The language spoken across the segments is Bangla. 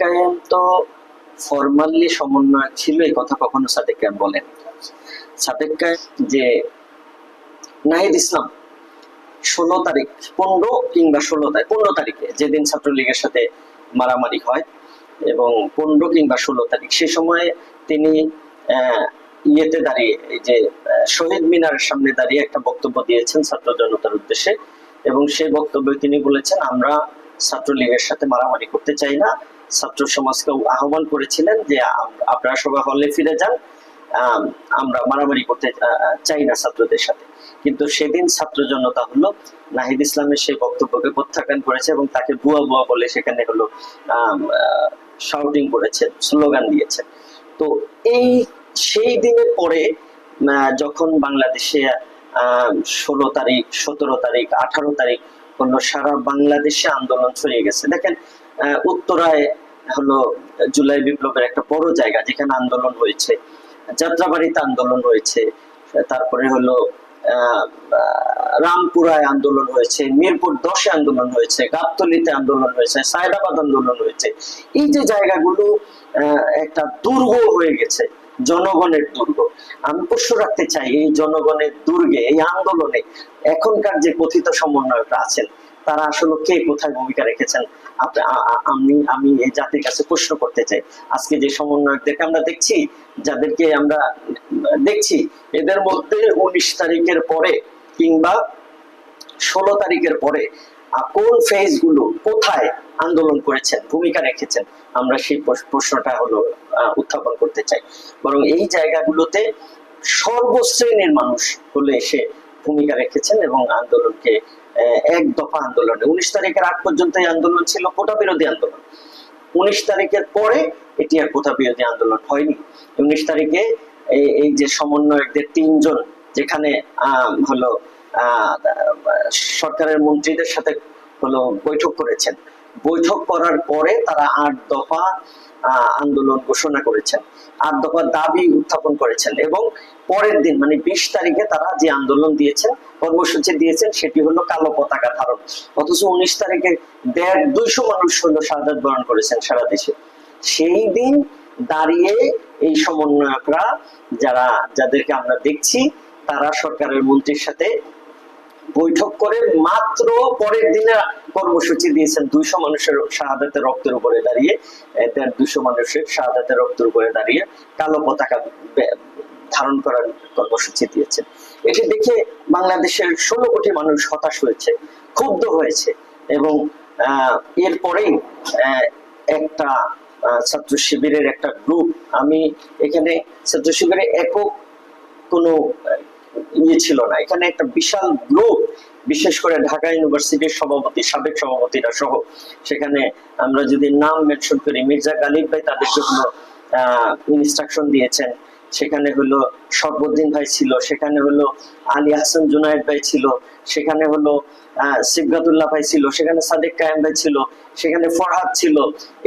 কায়েম তো ফরমালি সমন্বয়ক ছিল, এই কথা কখনো কায়েম বলেন কায়েম যে নাহিদ ইসলাম ষোলো তারিখ, পনেরো কিংবা ষোলো তারিখ, পনেরো তারিখে যেদিন ছাত্রলীগের সাথে মারামারি হয় এবং পনেরো কিংবা ষোলো তারিখ, সে সময়ে তিনি ইয়েতে দাঁড়িয়ে, এই যে শহীদ মিনারের সামনে দাঁড়িয়ে একটা বক্তব্য দিয়েছেন ছাত্র জনতার উদ্দেশ্যে এবং সেই বক্তব্যে তিনি বলেছেন, আমরা ছাত্রলীগের সাথে মারামারি করতে চাই না। ছাত্র সমাজকে আহ্বান করেছিলেন যে আপনারা সবাই হলে ফিরে যান। আমরা মারামারি করতে চাই না ছাত্রদের সাথে। কিন্তু সেদিন ছাত্র জনতা হলো নাহিদ ইসলামের সেই বক্তব্যকে প্রত্যাখ্যান করেছে এবং তাকে বুয়া বুয়া বলে সেখানে হলো শাউটিং করেছে, স্লোগান দিয়েছে। তো এই সেই দিনের পরে যখন বাংলাদেশে আহ ষোলো তারিখ, সতেরো তারিখ, আঠারো তারিখ হলো সারা বাংলাদেশে আন্দোলন ছড়িয়ে গেছে। দেখেন উত্তরায় হলো জুলাই বিপ্লবের একটা বড় জায়গা যেখানে আন্দোলন হয়েছে। যাত্রাবাড়িতে আন্দোলন হয়েছে, তারপরে হলো রামপুরায় আন্দোলন হয়েছে, মিরপুর দশে আন্দোলন হয়েছে, গাবতলিতে আন্দোলন হয়েছে, সায়দাবাদ আন্দোলন হয়েছে। এই যে জায়গাগুলো একটা দুর্গ হয়ে গেছে। জনগণের দুর্গ। আমি প্রশ্ন রাখতে চাই, এই জনগণের দুর্গে, এই আন্দোলনে এখনকার যে কথিত সমন্বয়করা আছেন, তারা আসলে কে কোথায় ভূমিকা রেখেছেন? আমি আমি এই জাতির কাছে প্রশ্ন করতে চাই। আজকে যে সমন্বয়কদেরকে আমরা দেখছি, যাদেরকে আমরা দেখছি, এদের মধ্যে উনিশ তারিখের পরে কিংবা ষোলো তারিখের পরে কোন ফেজগুলো কোথায় আন্দোলন করেছেন ভূমিকা রেখেছেন আমরা সেই প্রশ্নটা হলো উত্থাপন করতে চাই। বরং এই জায়গাগুলোতে সর্বশ্রেণীর মানুষ হলে এসে ভূমিকা রেখেছেন এবং আন্দোলনকে এক দফা আন্দোলনে। উনিশ তারিখের আগ পর্যন্ত এই আন্দোলন ছিল কোটা বিরোধী আন্দোলন। উনিশ তারিখের পরে এটি আর কোটা বিরোধী আন্দোলন হয়নি। উনিশ তারিখে এই- যে সমন্বয়কদের তিনজন যেখানে আহ, হলো সরকারের মন্ত্রীদের সাথে হলো বৈঠক করেছেন। বৈঠক করার পরে তারা আট দফা আন্দোলন ঘোষণা করেছেন। আট দফা দাবি উত্থাপন করেছেন এবং পরের দিন মানে বিশ তারিখে তারা যে আন্দোলন দিয়েছেন, কর্মসূচি দিয়েছেন, সেটি হলো কালো পতাকা ধারণ অথচ উনিশ তারিখে দেড় দুইশো মানুষ হলো শাহাদ বরণ করেছেন সারা দেশে। সেই দিন দাঁড়িয়ে এই সমন্বয়করা, যারা, যাদেরকে আমরা দেখছি, তারা সরকারের মন্ত্রীর সাথে বৈঠক করে মাত্র পরের দিনে কর্মসূচি দিয়েছেন দুইশো মানুষের শাহাদাতের রক্তের উপরে দাঁড়িয়ে। দেড় দুইশো মানুষের শাহাদাতের রক্তের উপরে দাঁড়িয়ে কালো পতাকা ধারণ করার কর্মসূচি দিয়েছেন। এটি দেখে বাংলাদেশের ষোলো কোটি মানুষ হতাশ হয়েছে ক্ষুব্ধ হয়েছে এবং আহ, এরপরেই একটা ছাত্র শিবিরের একটা গ্রুপ আমি এখানে ছাত্র শিবিরের একক কোনো ইয়ে ছিল না। এখানে একটা বিশাল গ্রুপ বিশেষ করে ঢাকা ইউনিভার্সিটির সভাপতি, সাবেক সভাপতিরা সহ। সেখানে আমরা যদি নাম মেনশন করি, মির্জা গালিব ভাই তাদেরকে হলো ইনস্ট্রাকশন দিয়েছেন। সেখানে হলো সর্বদ্দিন ভাই ছিল, সেখানে হলো আলী হাসান জুনায়েদ ভাই ছিল, সেখানে হলো সিবগাতুল্লাহ ভাই ছিল, সেখানে সাদেক কায়েম ভাই ছিল, সেখানে ফরহাদ ছিল।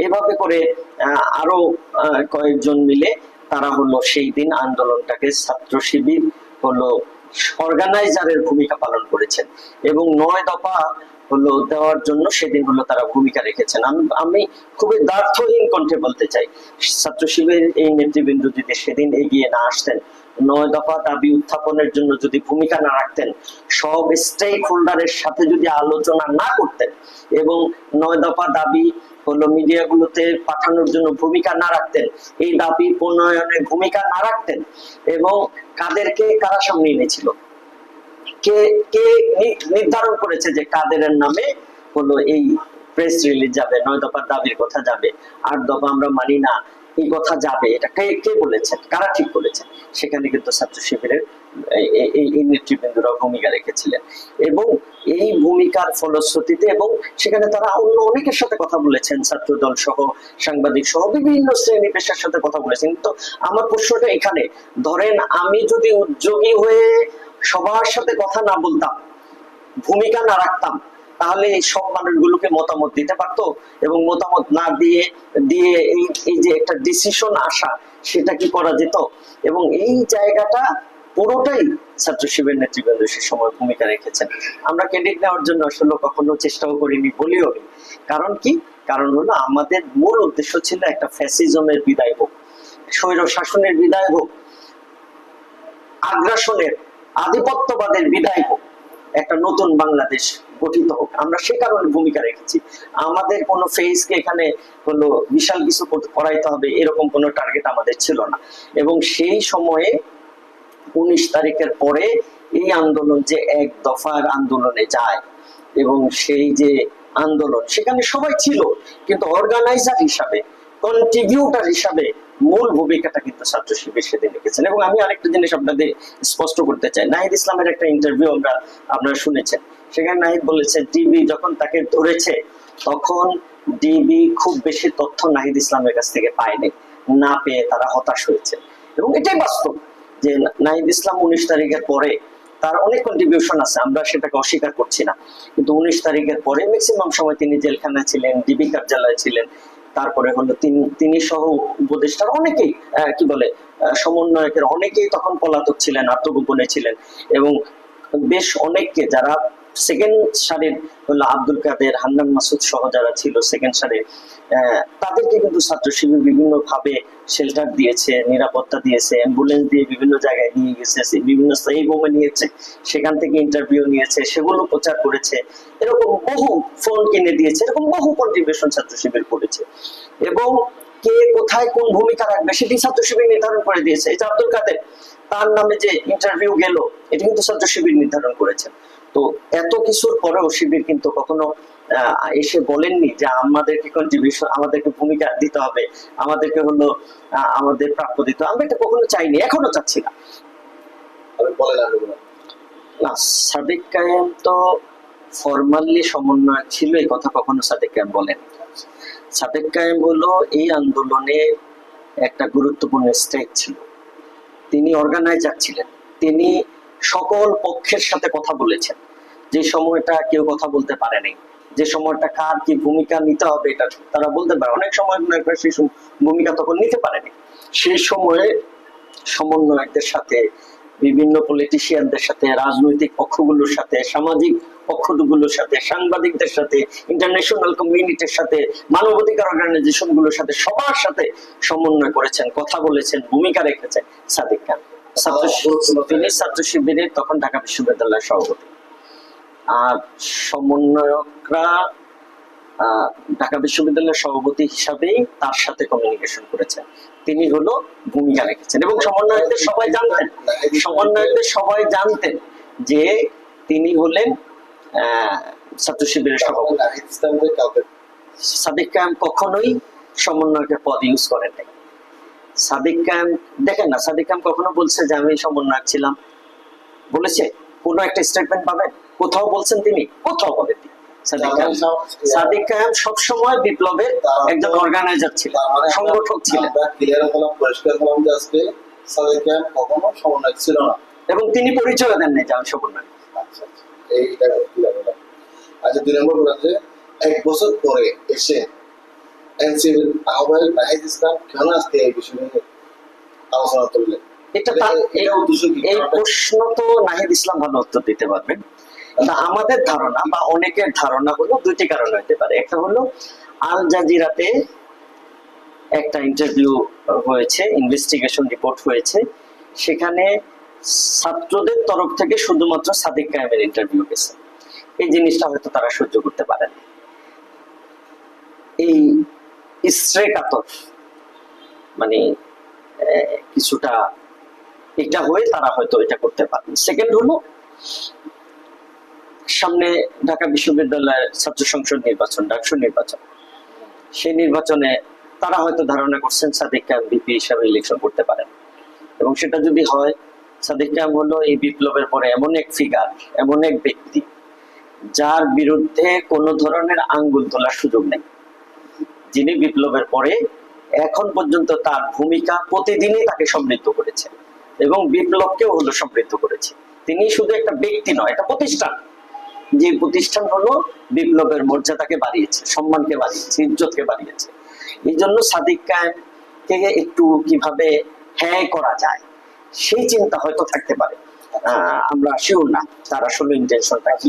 এভাবে করে আরও কয়েকজন মিলে তারা হলো সেই দিন আন্দোলনটাকে ছাত্র শিবির হলো অর্গানাইজারের ভূমিকা পালন করেছেন এবং নয় দফা হলো দেওয়ার জন্য সেদিন হলো তারা ভূমিকা রেখেছেন। আমি আমি খুবই দ্বার্থহীন কণ্ঠে বলতে চাই, ছাত্র শিবিরের এই নেতৃবৃন্দ যদি সেদিন এগিয়ে না আসতেন, নয় দফা দাবি উত্থাপনের জন্য যদি ভূমিকা না রাখতেন, সব স্টেক হোল্ডারের সাথে যদি আলোচনা না করতেন এবং নয় দফা দাবি হলো মিডিয়াগুলোতে পাঠানোর জন্য ভূমিকা না রাখতেন। এই দাবি প্রণয়নে ভূমিকা না রাখতেন এবং কাদেরকে কারা সামনে এনেছিল? কে কে নির্ধারণ করেছে যে কাদের নামে হলো এই প্রেস রিলিজ যাবে নয় দফার দাবির কথা যাবে। আট দফা আমরা মানি না। এই কথা যাবে, এটা কে কে বলেছেন কারা ঠিক করেছেন সেখানে কিন্তু ছাত্র শিবিরের এই নেতৃবৃন্দরা ভূমিকা রেখেছিলেন। এবং এই ভূমিকার ফলশ্রুতিতে এবং সেখানে তারা অন্য অনেকের সাথে কথা বলেছেন ছাত্র দল সহ, সাংবাদিক সহ, বিভিন্ন শ্রেণি পেশার সাথে কথা বলেছেন। তো আমার প্রশ্নটা এখানে, ধরেন আমি যদি উদ্যোগী হয়ে সবার সাথে কথা না বলতাম, ভূমিকা না রাখতাম তাহলে এই সব মানুষগুলোকে মতামত দিতে পারতো এবং মতামত না দিয়ে দিয়ে এই এই যে একটা ডিসিশন আসা, সেটা কি করা যেত? এবং এই জায়গাটা পুরোটাই ছাত্র শিবির নেতৃবৃন্দ সে সময় ভূমিকা রেখেছেন। আমরা ক্রেডিট নেওয়ার জন্য আসলে কখনো চেষ্টাও করিনি, বলিও কারণ কি? কারণ হলো আমাদের মূল উদ্দেশ্য ছিল একটা ফ্যাসিজমের বিদায় হোক, স্বৈর শাসনের বিদায় হোক, আগ্রাসনের, আধিপত্যবাদের বিদায় হোক। একটা নতুন বাংলাদেশ গঠিত হোক। আমরা সে কারণে ভূমিকা রেখেছি। আমাদের কোনো ফেসকে এখানে হলো বিশাল কিছু করাইতে হবে এরকম কোনো টার্গেট আমাদের ছিল না। এবং সেই সময়ে উনিশ তারিখের পরে এই আন্দোলন যে এক দফার আন্দোলনে যায় এবং সেই যে আন্দোলন, সেখানে সবাই ছিল। কিন্তু অর্গানাইজার হিসাবে কন্ট্রিবিউটার হিসাবে মূল ভূমিকাটা কিন্তু ছাত্র শিবির সেদিন রেখেছেন এবং আমি আরেকটা জিনিস আপনাদের স্পষ্ট করতে চাই। নাহিদ ইসলামের একটা ইন্টারভিউ আমরা, আপনারা শুনেছেন। সেখানে নাহিদ বলেছেন টিভি যখন তাকে ধরেছে, তখন ডিবি খুব বেশি তথ্য নাহিদ ইসলামের কাছ থেকে পায়নি। না পেয়ে তারা হতাশ হয়েছে। এবং এটাই বাস্তব যে নাহিদ ইসলাম উনিশ তারিখের পরে তার অনেক কন্ট্রিবিউশন আছে, আমরা সেটাকে অস্বীকার করছি না। কিন্তু উনিশ তারিখের পরে ম্যাক্সিমাম সময় তিনি জেলখানায় ছিলেন ডিবি কার্যালয়ে ছিলেন। তারপরে হলো তিনি সহ উপদেষ্টার অনেকেই কি বলে সমন্বয়কের অনেকেই তখন পলাতক ছিলেন, আত্মগোপনে ছিলেন এবং বেশ অনেককে যারা সেকেন্ড সারির হলো আব্দুল কাদের হান্নান মাসুদ সহ যারা ছিল সেকেন্ড আহ, তাদেরকে কিন্তু ছাত্র শিবির শেল্টার দিয়েছে নিরাপত্তা দিয়েছে অ্যাম্বুলেন্স দিয়ে বিভিন্ন জায়গায় নিয়ে গেছে বিভিন্ন স্থায়ী বোমে নিয়েছে সেখান থেকে ইন্টারভিউ নিয়েছে সেগুলো প্রচার করেছে। এরকম বহু ফোন কিনে দিয়েছে এরকম বহু কন্ট্রিবিউশন ছাত্র শিবির করেছে। এবং কে কোথায় কোন ভূমিকা রাখবে সেটি ছাত্র শিবির নির্ধারণ করে দিয়েছে। যে আব্দুল কাদের তার নামে যে ইন্টারভিউ গেল এটি কিন্তু ছাত্র শিবির নির্ধারণ করেছে। তো এত কিছুর পরেও শিবির কিন্তু কখনো এসে বলেননি যে আমাদেরকে কন্ট্রিবিউশন আমাদেরকে ভূমিকা দিতে হবে আমাদেরকে হলো আমাদের প্রাপ্য দিতে। আমরা এটা কখনো চাইনি এখনও চাচ্ছি না আমি। না সাদিক কায়েম তো ফরমালি সমন্বয়ক ছিল এই কথা কখনো সাদিক কায়েম বলেন সাদিক কায়েম হলো এই আন্দোলনে একটা গুরুত্বপূর্ণ স্টেক ছিল তিনি অর্গানাইজার ছিলেন তিনি সকল পক্ষের সাথে কথা বলেছেন। যে সময়টা কেউ কথা বলতে পারেনি যে সময়টা কার কি ভূমিকা নিতে হবে এটা তারা বলতে পারে। অনেক সময় নায়করা সেই ভূমিকা তখন নিতে পারেনি সেই সময়ে সমন্বয়কদের সাথে, বিভিন্ন পলিটিশিয়ানদের সাথে, রাজনৈতিক পক্ষগুলোর সাথে, সামাজিক পক্ষগুলোর সাথে, সাংবাদিকদের সাথে ইন্টারন্যাশনাল কমিউনিটির সাথে, মানবাধিকার অর্গানাইজেশনগুলোর সাথে সবার সাথে সমন্বয় করেছেন, কথা বলেছেন, ভূমিকা রেখেছেন সাদিক খান। ছাত্র তিনি ছাত্র তখন ঢাকা বিশ্ববিদ্যালয়ের সভাপতি। আর সমন্বয়করা ঢাকা বিশ্ববিদ্যালয়ের সভাপতি হিসাবেই তার সাথে কমিউনিকেশন তিনি হলো ভূমিকা রেখেছেন এবং সমন্বয়কদের সবাই জানতেন। সমন্বয়কদের সবাই জানতেন যে তিনি হলেন ছাত্র শিবিরের সভাপতি। সাদিক কখনোই সমন্বয়কের পদ ইউজ করেন নাই সাদিক কায়েম দেখেন না সাদিক কায়েম কখনো বলছে যে আমি সমন্বয়ক ছিলাম। বলেছে কোন একটা স্টেটমেন্ট পাবেন? কোথাও বলছেন তিনি? কোথাও বলেন তিনি। সাদিক কায়েম কায়েম সবসময় বিপ্লবের একজন অর্গানাইজার তার মানে সংগঠক ছিলেন। পরিষ্কার যে আজকে সাদিক কখনো ছিল না। এবং তিনি পরিচয় দেন নাই যে আমি সমন্বয় আচ্ছা আচ্ছা। এইটা আচ্ছা দুই নম্বর বলেন যে এক বছর পরে এসে এনসিবির আহ্বায়ক নাহিদ ইসলাম কেন আজকে এই বিষয় নিয়ে আলোচনা করলেন এটা তার এটা উদ্দেশ্য কি? এই প্রশ্ন তো নাহিদ ইসলাম ভালো উত্তর দিতে পারবেন। আমাদের ধারণা বা অনেকের ধারণা হলো কারণ হতে পারে। একটা হলো আল জাজিরাতে একটা ইন্টারভিউ হয়েছে ইনভেস্টিগেশন রিপোর্ট হয়েছে। সেখানে ছাত্রদের তরফ থেকে শুধুমাত্র সাদিক কায়েমের ইন্টারভিউ গেছে এই জিনিসটা হয়তো তারা সহ্য করতে পারেন। এই ইস্রে কাতর মানে কিছুটা এটা হয়ে তারা হয়তো এটা করতে পারেন সেকেন্ড হলো, সামনে ঢাকা বিশ্ববিদ্যালয়ের ছাত্র সংসদ নির্বাচন, ডাকসু নির্বাচন। সেই নির্বাচনে তারা হয়তো ধারণা করছেন সাদিক কায়াম বিপি হিসাবে ইলেকশন করতে পারেন। এবং সেটা যদি হয়, সাদিক কায়াম হলো এই বিপ্লবের পরে এমন এক ফিগার এমন এক ব্যক্তি, যার বিরুদ্ধে কোনো ধরনের আঙ্গুল তোলার সুযোগ নেই। যিনি বিপ্লবের পরে এখন পর্যন্ত তার ভূমিকা প্রতিদিনই তাকে সমৃদ্ধ করেছে এবং বিপ্লবকেও হলো সমৃদ্ধ করেছে। তিনি শুধু একটা ব্যক্তি নয়, একটা প্রতিষ্ঠান। যে প্রতিষ্ঠান হলো বিপ্লবের মর্যাদাকে বাড়িয়েছে, সম্মানকে বাড়িয়েছে, ইজ্জতকে বাড়িয়েছে। এই জন্য সাদিক কায়েমকে একটু কীভাবে হ্যাঁ করা যায়, সেই চিন্তা হয়তো থাকতে পারে। আমরা শিওর না, তার আসলে ইন্টেনশনটা কি।